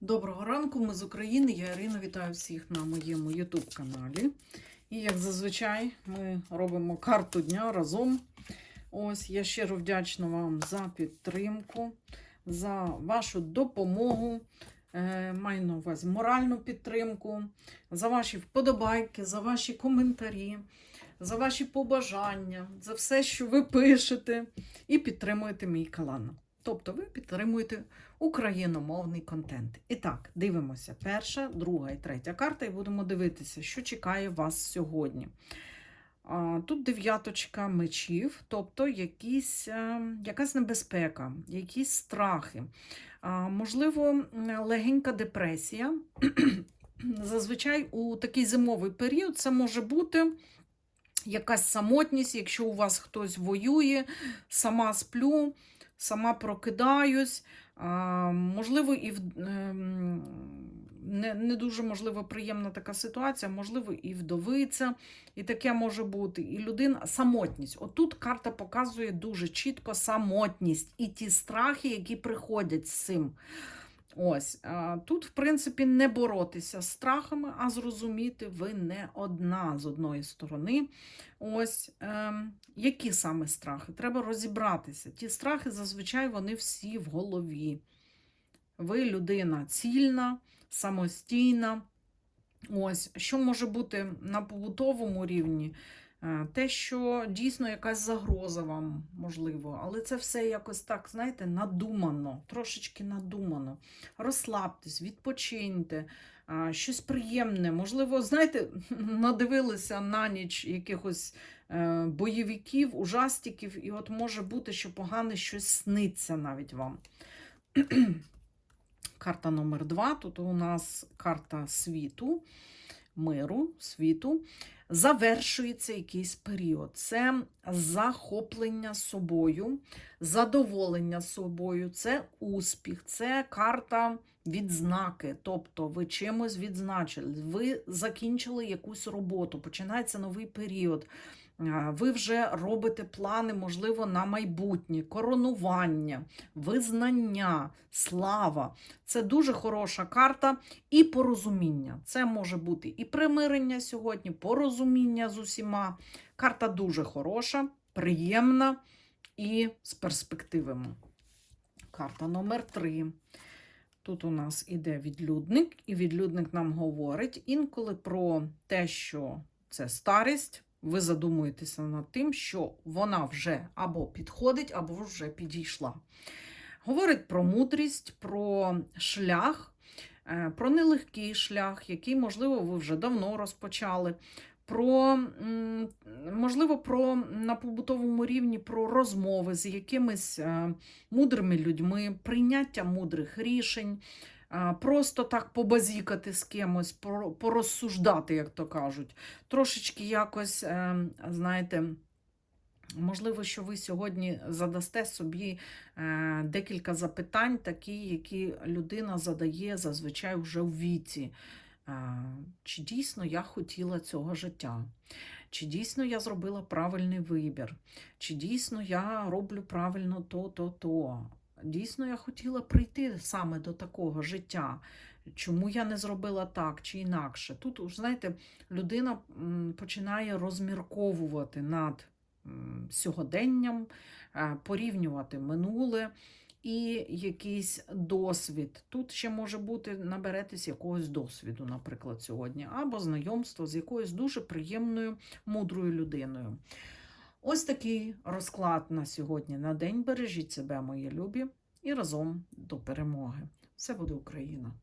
Доброго ранку, ми з України. Я Ірина вітаю всіх на моєму YouTube каналі. І як зазвичай, ми робимо карту дня разом. Ось я щиро вдячна вам за підтримку, за вашу допомогу. Е, Маю на увазі моральну підтримку, за ваші вподобайки, за ваші коментарі, за ваші побажання, за все, що ви пишете, і підтримуєте мій канал. Тобто ви підтримуєте україномовний контент. І так, дивимося. Перша, друга і третя карта, і будемо дивитися, що чекає вас сьогодні. Тут дев'яточка мечів, тобто якісь, е, якась небезпека, якісь страхи. Можливо, легенька депресія. Зазвичай у такий зимовий період це може бути якась самотність, якщо у вас хтось воює, сама сплю, сама прокидаюсь. Можливо, і в, ем, не, не дуже можливо приємна така ситуація, можливо, і вдовиця, і таке може бути. І людина самотність. Отут карта показує дуже чітко самотність і ті страхи, які приходять з цим. Ось тут, в принципі, не боротися з страхами, а зрозуміти, ви не одна з одної сторони. Ось ем, які саме страхи? Треба розібратися. Ті страхи зазвичай вони всі в голові. Ви людина цільна, самостійна. Ось, що може бути на побутовому рівні? Е, Те, що дійсно якась загроза вам можливо, але це все якось так, знаєте, надумано, трошечки надумано. Розслабтесь, відпочиньте, щось приємне. Можливо, знаєте, надивилися на ніч якихось е, бойовиків, ужастиків, і от може бути, що погане щось сниться навіть вам. Карта номер два. Тут у нас карта світу, миру, світу. Завершується якийсь період. Це захоплення собою, задоволення собою, це успіх, це карта відзнаки. Тобто ви чимось відзначили, ви закінчили якусь роботу, починається новий період. А, Ви вже робите плани, можливо, на майбутнє, коронування, визнання, слава. Це дуже хороша карта і порозуміння. Це може бути і примирення сьогодні, порозуміння з усіма. Карта дуже хороша, приємна і з перспективами. Карта номер 3. Тут у нас іде відлюдник, і відлюдник нам говорить інколи про те, що це старість. Ви задумуєтеся над тим, що вона вже або підходить, або вже підійшла. Говорить про мудрість, про шлях, е, про нелегкий шлях, який, можливо, ви вже давно розпочали. Про, можливо, про на побутовому рівні про розмови з якимись е, мудрими людьми, прийняття мудрих рішень, просто так побазікати з кимось, порозсуждати, як то кажуть. Трошечки якось, е, знаєте, можливо, що ви сьогодні задасте собі е, декілька запитань, такі, які людина задає зазвичай вже в віці. Чи дійсно я хотіла цього життя? Чи дійсно я зробила правильний вибір? Чи дійсно я роблю правильно то, то, то? Дійсно, я хотіла прийти саме до такого життя. Чому я не зробила так чи інакше? Тут, знаєте, людина починає розмірковувати над сьогоденням, е, порівнювати минуле і якийсь досвід. Тут ще може бути наберетесь якогось досвіду, наприклад, сьогодні, або знайомство з якоюсь дуже приємною, мудрою людиною. Ось такий розклад на сьогодні на день. Бережіть себе, мої любі, і разом до перемоги. Все буде Україна!